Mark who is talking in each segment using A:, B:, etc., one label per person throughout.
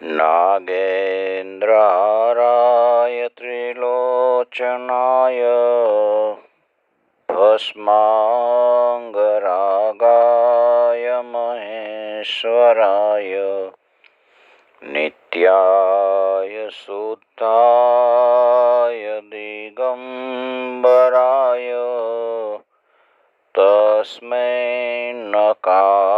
A: નાગેન્દ્રારાય ત્રિલોચનાય ભસ્માંગરાગાય મહેશ્વરાય નિત્યાય શુદ્ધાય દિગંબરાય તસ્મૈ નકા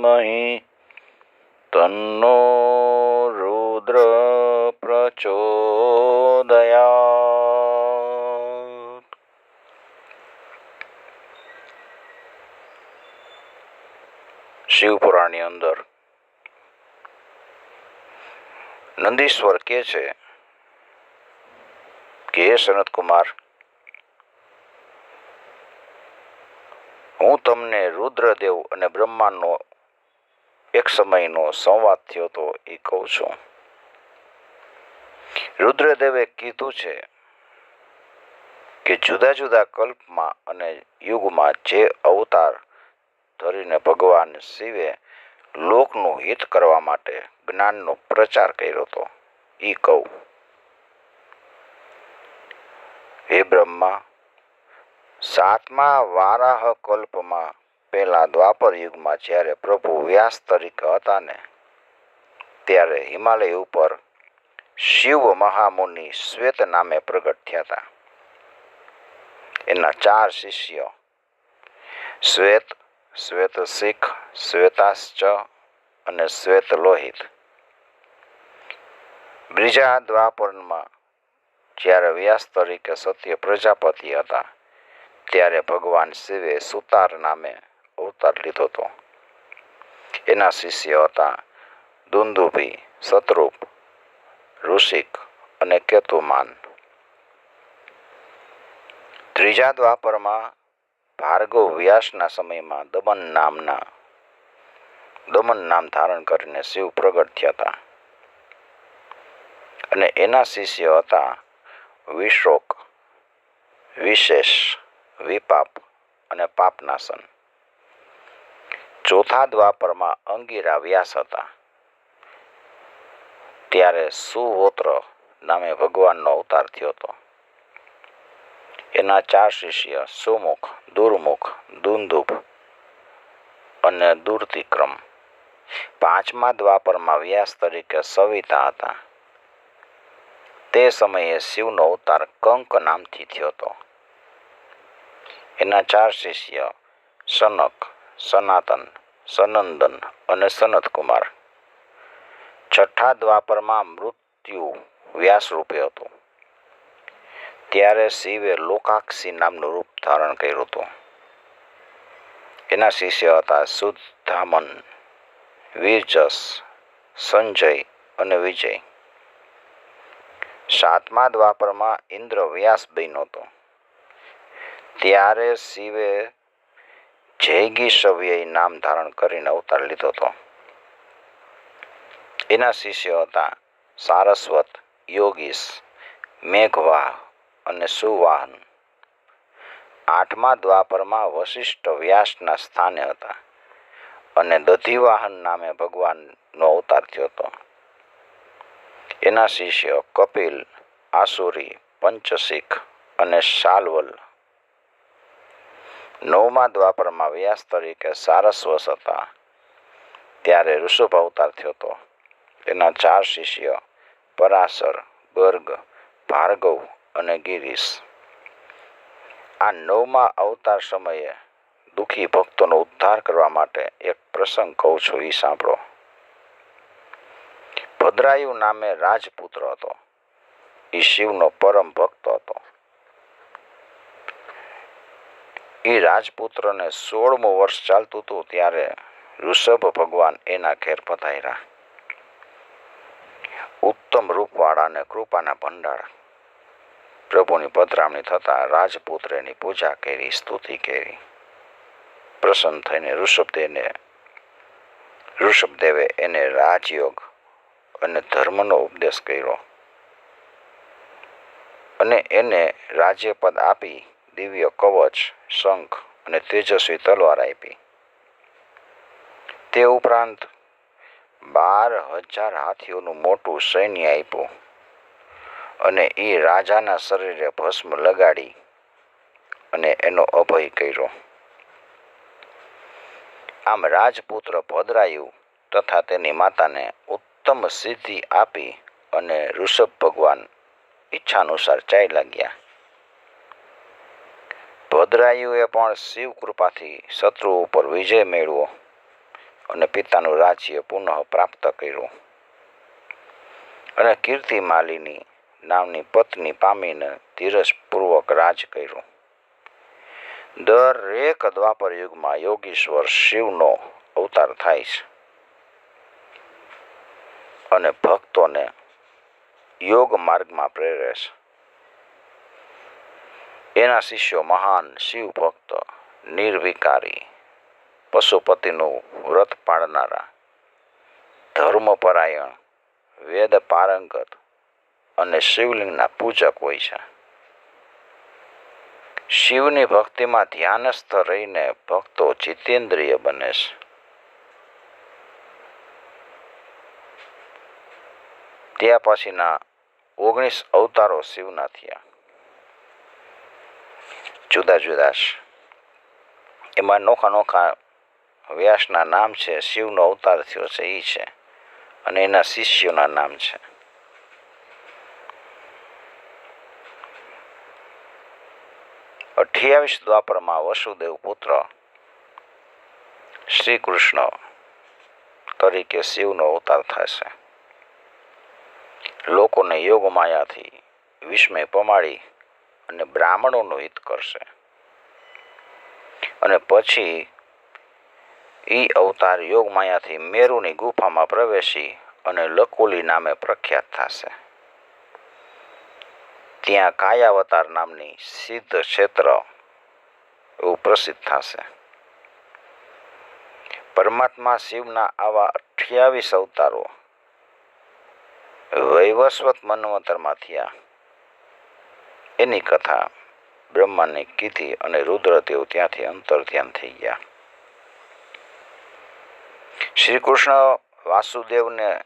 A: ધીમહિ તન્નો રુદ્ર પ્રચોદયા શિવપુરાણની અંદર નંદીશ્વર કે છે કે, હે સનતકુમાર, હું તમને રુદ્રદેવ અને બ્રહ્માનો એક સમયનો સંવાદ થયો હતો એ કહું છું. રુદ્રદેવે કીધું છે કે જુદા જુદા કલ્પમાં અને યુગમાં જે અવતાર ધરીને ભગવાન શિવે લોકનું હિત કરવા માટે જ્ઞાનનો પ્રચાર કર્યો હતો એ કહું. હે બ્રહ્મા, સાતમા વારાહ કલ્પમાં પહેલા દ્વાપર યુગમાં જ્યારે પ્રભુ વ્યાસ તરીકે હતા ને, ત્યારે હિમાલય ઉપર શિવ મહામુનિ શ્વેત નામે પ્રગટ થયા હતા. એના ચાર શિષ્ય, શ્વેત શ્વેત શીખ, શ્વેતાશ્ચ અને શ્વેત લોહિત. બીજા દ્વાપરમાં જ્યારે વ્યાસ તરીકે સત્ય પ્રજાપતિ હતા, ત્યારે ભગવાન શિવે સુતાર નામે અવતાર લીધો હતો. એના શિષ્ય હતા દુંદુભી, શત્રુપ, ઋષિક અને કેતુમાન. ત્રીજા દ્વાપરમાં ભાર્ગવ વ્યાસના સમયમાં દમન નામના દમન નામ ધારણ કરીને શિવ પ્રગટ થયા હતા. અને એના શિષ્ય હતા વિશોક, વિશેષ, વિપાપ અને પાપનાશન. ચોથા દ્વાપરમાં અંગીરા વ્યાસ હતા. ત્યારે સુહોત્ર નામે ભગવાનનો અવતાર થયો હતો. એના ચાર શિષ્ય સુમુખ, દુર્મુખ, દુંદુભ અને દુર્તિક્રમ પાંચમા દ્વાપરમાં વ્યાસ તરીકે સવિતા હતા. તે સમયે શિવનો અવતાર કંક નામથી થયો હતો. એના ચાર શિષ્ય સનક, સનાતન સનંદન અને સનતકુમાર. છઠ્ઠા દ્વાપરમાં મૃત્યુ વ્યાસ રૂપે હતું. ત્યારે શિવે લોકાક્ષી નામનું રૂપ ધારણ કર્યું હતું. એના શિષ્ય હતા સુદ્ધામન, વીરજસ, સંજય અને વિજય. સાતમા દ્વાપરમાં ઇન્દ્ર વ્યાસ બન્યો હતો. ત્યારે શિવે જયગી સવ્ય નામ ધારણ કરીને અવતાર લીધો હતો. એના શિષ્ય હતા સારસ્વત, યોગીશ મેઘવાહ અને સુવાહન. આઠમા દ્વાપરમાં વશિષ્ઠ વ્યાસના સ્થાને હતા અને દધિવાહન નામે ભગવાનનો અવતાર થયો હતો. એના શિષ્ય કપિલ, આસુરી, પંચશીખ અને શાલ્વલ નવમા દ્વાપરમાં વ્યાસ તરીકે સારસ્વસ હતા. ત્યારે ઋષભ અવતાર થયો હતો. તેના ચાર શિષ્ય પરાશર, ગર્ગ, ભાર્ગવ અને ગિરીશ. આ નવમા અવતાર સમયે દુઃખી ભક્તોનો ઉદ્ધાર કરવા માટે એક પ્રસંગ કહું છું એ સાંભળો. ભદ્રાયુ નામે રાજપુત્ર હતો. એ શિવનો પરમ ભક્ત હતો. એ રાજપુત્રને સોળમું વર્ષ ચાલતું હતું ત્યારે ઋષભ ભગવાન એના ઘેર પધાર્યા. ઉત્તમ રૂપવાળા અને કૃપાના ભંડાર. પ્રભુની પધરામણી થતાં રાજપુત્રની પૂજા કરી, સ્તુતિ કરી. પ્રસન્ન થઈને ઋષભદેવને, ઋષભદેવે એને રાજયોગ અને ધર્મનો ઉપદેશ કર્યો અને એને રાજ્યપદ આપી દિવ્ય કવચ, શંખ અને તેજસ્વી તલવાર આપી. તે ઉપરાંત બાર હજાર હાથીઓનું મોટું સૈન્ય આપ્યું અને એ રાજાના શરીરે ભસ્મ લગાડી અને એનો અભય કર્યો. આમ રાજપુત્ર ભદ્રાયુ તથા તેની માતાને ઉત્તમ સિદ્ધિ આપી અને ઋષભ ભગવાન ઈચ્છાનુસાર ચાલ્યા ગયા. ભદ્રાયુએ પણ શિવ કૃપાથી શત્રુ ઉપર વિજય મેળવ્યો અને પિતાનું રાજ્ય પુનઃ પ્રાપ્ત કર્યું. અને કીર્તિ માલિની નામની પત્ની પામીને ધીરજપૂર્વક રાજ કર્યું. દરેક દ્વાપર યુગમાં યોગીશ્વર શિવનો અવતાર થાય છે. અને ભક્તોને યોગ માર્ગમાં પ્રેરે છે. એના શિષ્યો મહાન શિવ ભક્ત નિર્વિકારી, પશુપતિનું વ્રત પાળનારા, ધર્મપરાયણ, વેદ પારંગત અને શિવલિંગના પૂજક હોય છે. શિવની ભક્તિમાં ધ્યાનસ્થ રહીને ભક્તો જીતેન્દ્રિય બને છે. ત્યાં પછીના ઓગણીસ અવતારો શિવના થયા. જુદા જુદા છે. એમાં નોખા નોખા વ્યાસના નામ છે, શિવનો અવતાર થયો છે એ છે. અને એના શિષ્યોના નામ છે. અઠ્યાવીસ દ્વાપરમાં વસુદેવ પુત્ર શ્રી કૃષ્ણ તરીકે શિવનો અવતાર થશે. લોકોને યોગ માયાથી વિસ્મય પમાડી અને બ્રાહ્મણોનું હિત કરશે. અને પછી એ અવતાર યોગ માયાથી મેરુની ગુફામાં પ્રવેશી અને લકુલી નામે પ્રખ્યાત થશે. ત્યાં કાયાવતાર નામની સિદ્ધ ક્ષેત્ર એવું પ્રસિદ્ધ થશે. પરમાત્મા શિવના આવા અઠ્યાવીસ અવતારો વૈવસ્વત મન્વંતરમાં થયા. એની કથા બ્રહ્માને કીધી અને રુદ્રદેવ ત્યાંથી અંતર ધ્યાન થઈ ગયા. શ્રી કૃષ્ણ વાસુદેવને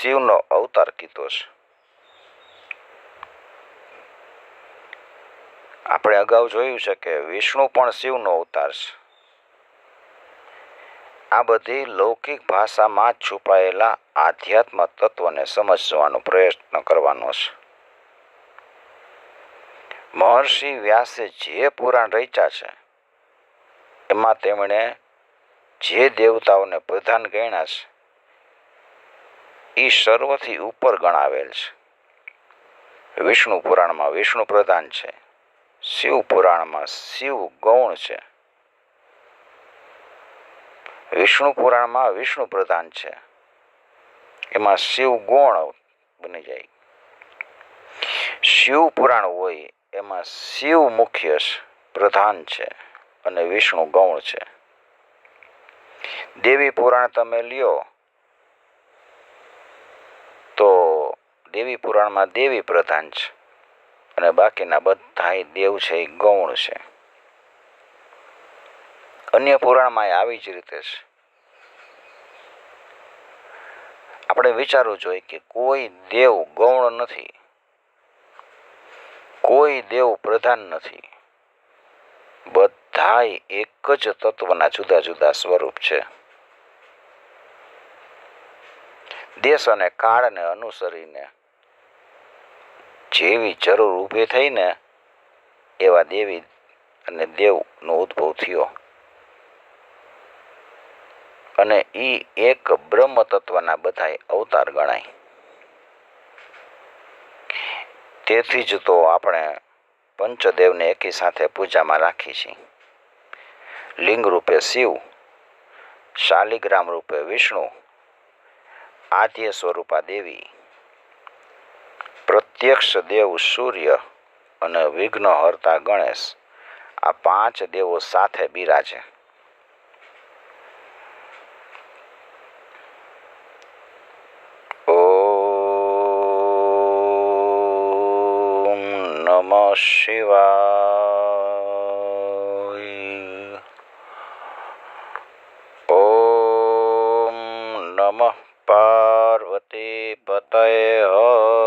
A: શિવનો અવતાર કીધો છે. આપણે અગાઉ જોયું છે કે વિષ્ણુ પણ શિવનો અવતાર છે. આ બધી લૌકિક ભાષામાં છુપાયેલા આધ્યાત્મ તત્વને સમજવાનો પ્રયત્ન કરવાનો છે. મહર્ષિ વ્યાસે જે પુરાણ રચ્યા છે, એમાં તેમણે જે દેવતાઓને પ્રધાન ગણ્યા છે એ સર્વથી ઉપર ગણાવેલ છે. વિષ્ણુ પુરાણમાં વિષ્ણુ પ્રધાન છે, શિવ પુરાણમાં શિવ ગૌણ છે. વિષ્ણુ પુરાણમાં વિષ્ણુ પ્રધાન છે, એમાં શિવ ગૌણ બની જાય. શિવ પુરાણ હોય એમાં શિવ મુખ્ય પ્રધાન છે અને વિષ્ણુ ગૌણ છે. દેવી પુરાણ તમે લ્યો. તો દેવી પુરાણમાં દેવી પ્રધાન છે અને બાકીના બધા દેવ છે એ ગૌણ છે. અન્ય પુરાણમાં આવી જ રીતે છે. આપણે વિચારવું જોઈએ કે કોઈ દેવ ગૌણ નથી. કોઈ દેવ પ્રધાન નથી. બધાય એક જ તત્વના જુદા જુદા સ્વરૂપ છે. દેશ અને કાળને અનુસરીને જેવી જરૂર ઊભી થઈને એવા દેવી અને દેવનો ઉદ્ભવ થયો. અને એ એક બ્રહ્મ તત્વના બધાય અવતાર ગણાય. તેથી જ તો આપણે પંચદેવને એકી સાથે પૂજામાં રાખી છીએ. લિંગ રૂપે શિવ, શાલિગ્રામ રૂપે વિષ્ણુ, આદ્ય સ્વરૂપા દેવી, પ્રત્યક્ષ દેવ સૂર્ય અને વિઘ્નહર્તા ગણેશ આ પાંચ દેવો સાથે બિરાજે. नमः शिवाय। ॐ नमः पार्वती हर।